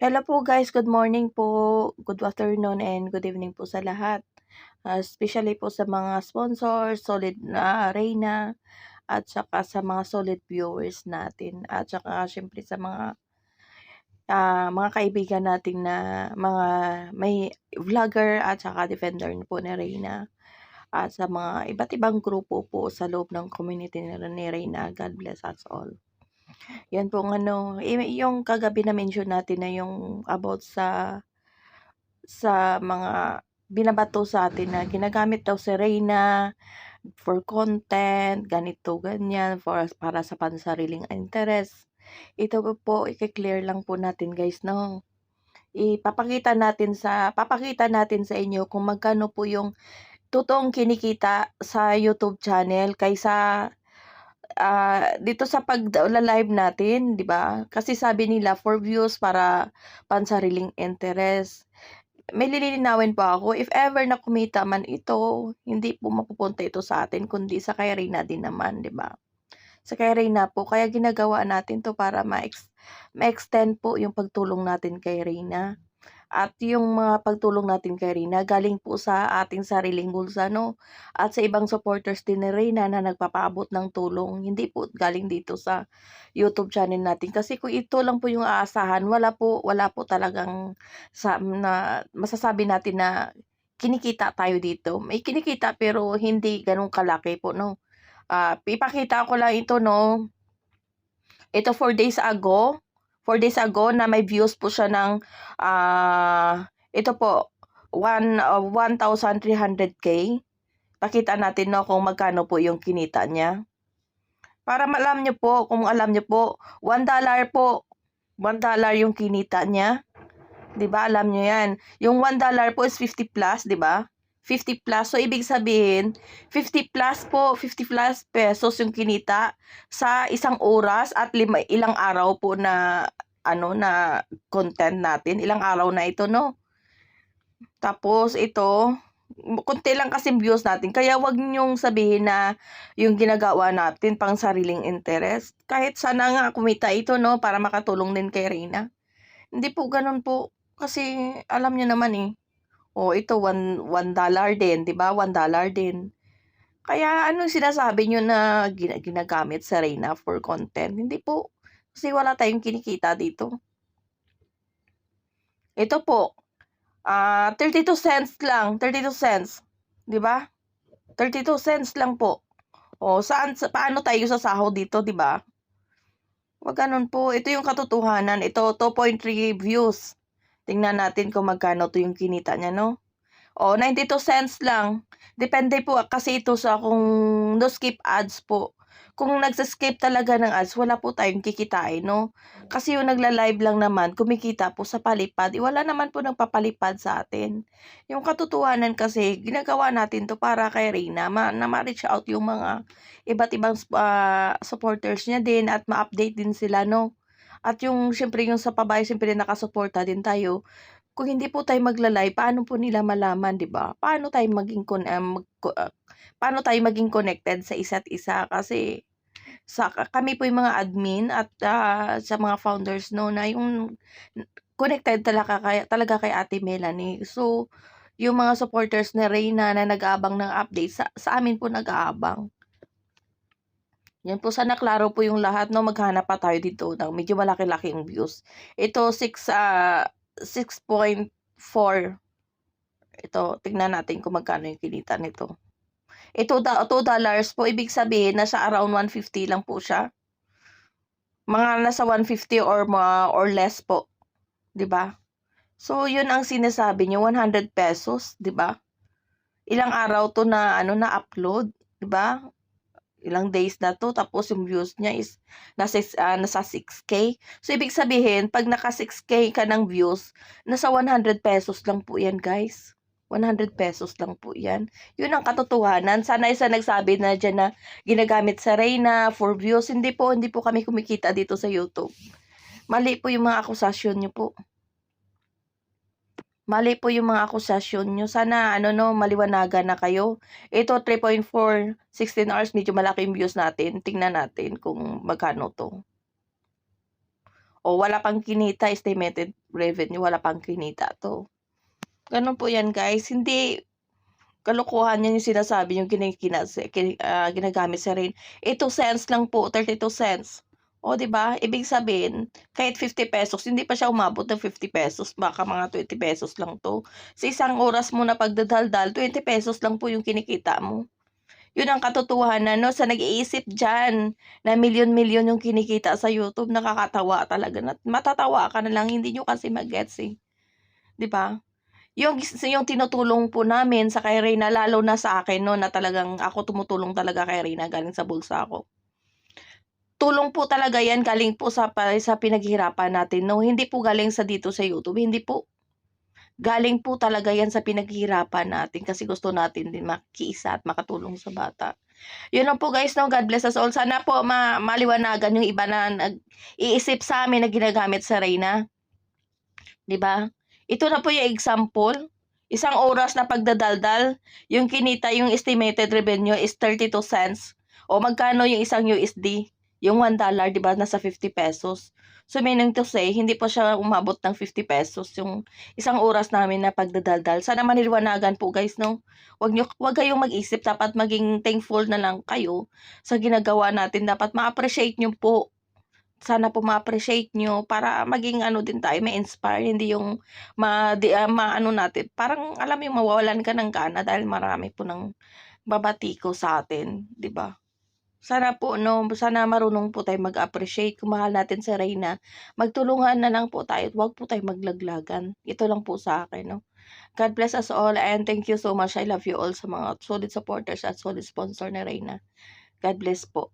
Hello po guys, good morning po, good afternoon and good evening po sa lahat. Ah, especially po sa mga sponsors, solid na Reyna, at saka sa mga solid viewers natin, at saka siyempre sa mga ah, mga kaibigan natin na mga may vlogger at saka defender po ni Reyna. At sa mga iba't ibang grupo po sa loob ng community ni ni Reyna, God bless us all. Yan pong ano, eh, yung kagabi na-mention natin na yung about sa sa mga binabato sa atin na ginagamit daw si Reyna for content, ganito, ganyan, for para sa pansariling interest. Ito po po, i-clear lang po natin guys, no? Ipapakita natin sa papakita natin sa inyo kung magkano po yung totoong kinikita sa YouTube channel kaysa ah, dito sa pag-live natin, 'di ba? Kasi sabi nila for views para pansariling interest. May lilinawin pa ako, if ever na kumita man ito, hindi po mapupunta ito sa atin kundi sa kay Reyna din naman, 'di ba? Sa kay Reyna po, kaya ginagawa natin 'to para ma-ex ma-extend po yung pagtulong natin kay Reyna. At yung mga pagtulong natin kay Reyna galing po sa ating sariling bulsa 'no, at sa ibang supporters din ni Reyna na nagpapaabot ng tulong, hindi po galing dito sa YouTube channel natin. Kasi kung ito lang po yung aasahan, wala po wala po talagang sa na masasabi natin na kinikita tayo dito. May kinikita pero hindi gano'n kalaki po 'no. Ah, ipakita ko lang ito 'no. Ito 4 days ago, 4 days ago na may views po siya ng ah, ito po one ah, 1,300K. Pakita natin 'no kung magkano po yung kinita niya. Para alam niyo po, kung alam niyo po, $1 po, $1 yung kinita niya. 'Di ba, alam niyo 'yan. Yung $1 po is 50 plus, 'di ba? 50 plus, so ibig sabihin 50 plus po, 50 plus pesos yung kinita sa isang oras at lima ilang araw po na ano, na content natin, ilang araw na ito 'no. Tapos ito, konti lang kasing views natin kaya wag niyong sabihin na yung ginagawa natin pangsariling interest. Kahit sana nga kumita ito 'no, para makatulong din kay Reyna. Hindi po gano'n po, kasi alam niyo naman, eh. Oh, ito one $1 din, 'di ba, $1 din. Kaya anong sinasabi niyo na gina ginagamit si Reyna for content, hindi po. Kasi wala tayong kinikita dito. Ito po, ah, 32 cents lang, 32 cents, 'di ba? 32 cents lang po. Oh, saan sa paano tayo sasahod dito, 'di ba? Wag gano'n po, ito yung katotohanan. Ito 2.3 views. Tingnan natin kung magkano 'to yung kinita niya 'no. Oh, 92 cents lang. Depende po kasi ito sa kung no skip ads po. Kung nagse-skip talaga ng ads, wala po tayong kikitain 'no. Kasi yung nagla-live lang naman kumikita po sa palipad, eh, wala naman po nagpapalipad sa atin. Yung katotohanan kasi ginagawa natin 'to para kay Reyna ma na ma-reach out yung mga iba't ibang ah, supporters niya din at ma-update din sila 'no. At yung siyempre yung sa pabahay siyempre nakasuporta din tayo. Kung hindi po tayo magla-live, paano po nila malaman, 'di ba? Paano tayo maging kon ah, mag ah, paano tayo maging connected sa isa't isa kasi sa kami po yung mga admin at ah, sa mga founders 'no na yung connected talaga kay talaga kay Ate Melanie. So, yung mga supporters ni Reyna na nag-aabang ng update sa sa amin po nag-aabang. Yan po, sana klaro po yung lahat 'no, maghahanap pa tayo dito ng medyo malaki-laking views. Ito 6 ah, 6.4. Ito, tignan natin kung magkano yung kinita nito. Ito da $2 po, ibig sabihin nasa around 150 lang po siya. Mga nasa 150 or or less po, ba? So, yun ang sinasabi niyo, 100 pesos, ba? Ilang araw 'to na ano, na-upload, ba? Ilang days na 'to tapos yung views niya is nasa ah, nasa 6K. So, ibig sabihin 'pag naka 6K ka ng views, nasa 100 pesos lang po 'yan guys. 100 pesos lang po 'yan. Yun ang katotohanan. Sana isa nagsabi na diyan na ginagamit sa Reyna for views. Hindi po, hindi po kami kumikita dito sa YouTube. Mali po yung mga akusasyon niyo po. Mali po yung mga akusasyon niyo. Sana ano 'no, maliwanagan na kayo. Ito 3.4, 16 hours, medyo malaki yung views natin. Tingnan natin kung magkano 'to. O wala pang kinita, estimated revenue, wala pang kinita 'to. Gano'n po 'yan guys, hindi kalokohan 'yan yung sinasabi yung kinikinase ki ah, ginagamit sa rain. 8 cents lang po, 32 cents. O 'di ba, ibig sabihin kahit ₱50 hindi pa siya umabot ng ₱50 baka mga ₱20 lang 'to. Sa isang oras mo na pagdadaldal, ₱20 lang po yung kinikita mo. Yun ang katotohanan 'no, sa nag-iisip diyan na milyon-milyon yung kinikita sa YouTube, nakakatawa talaga na matatawa ka na lang, hindi niyo kasi ma-gets, eh. 'Di ba? Yung yung tinutulong po namin sa kay Reyna lalo na sa akin 'no, na talagang ako tumutulong talaga kay Reyna galing sa bulsa ko. Tulong po talaga 'yan galing po sa sa pinaghirapan natin 'no, hindi po galing sa dito sa YouTube, hindi po. Galing po talaga 'yan sa pinaghirapan natin kasi gusto natin din makiisa at makatulong sa bata. Yun lang po guys 'no, God bless us all. Sana po ma maliwanagan yung iba na nag-iisip sa'min na ginagamit sa Reyna. ba? Ito na po yung example, isang oras na pagdadaldal, yung kinita yung estimated revenue is 32 cents. O magkano yung isang USD? Yung $1 'di ba nasa ₱50. So meaning to say, hindi pa siya umabot ng ₱50 yung isang oras namin na pagdadaldal. Sana maliwanagan po guys 'no. Wag niyo wag kayong mag-isip, dapat maging thankful na lang kayo sa ginagawa natin. Dapat ma-appreciate niyo po. Sana po ma-appreciate niyo para maging ano din tayo, ma-inspire, hindi yung ma di ah, maano natin, parang alam yung mawawalan ka ng gana dahil marami po ng babatiko sa atin, 'di ba? Sana po 'no, sana marunong po tayong mag-appreciate. Kung mahal natin si Reyna, magtulungan na lang po tayo at wag po tayong maglaglagan. Ito lang po sa akin 'no. God bless us all and thank you so much. I love you all sa mga solid supporters at solid sponsor ni Reyna. God bless po.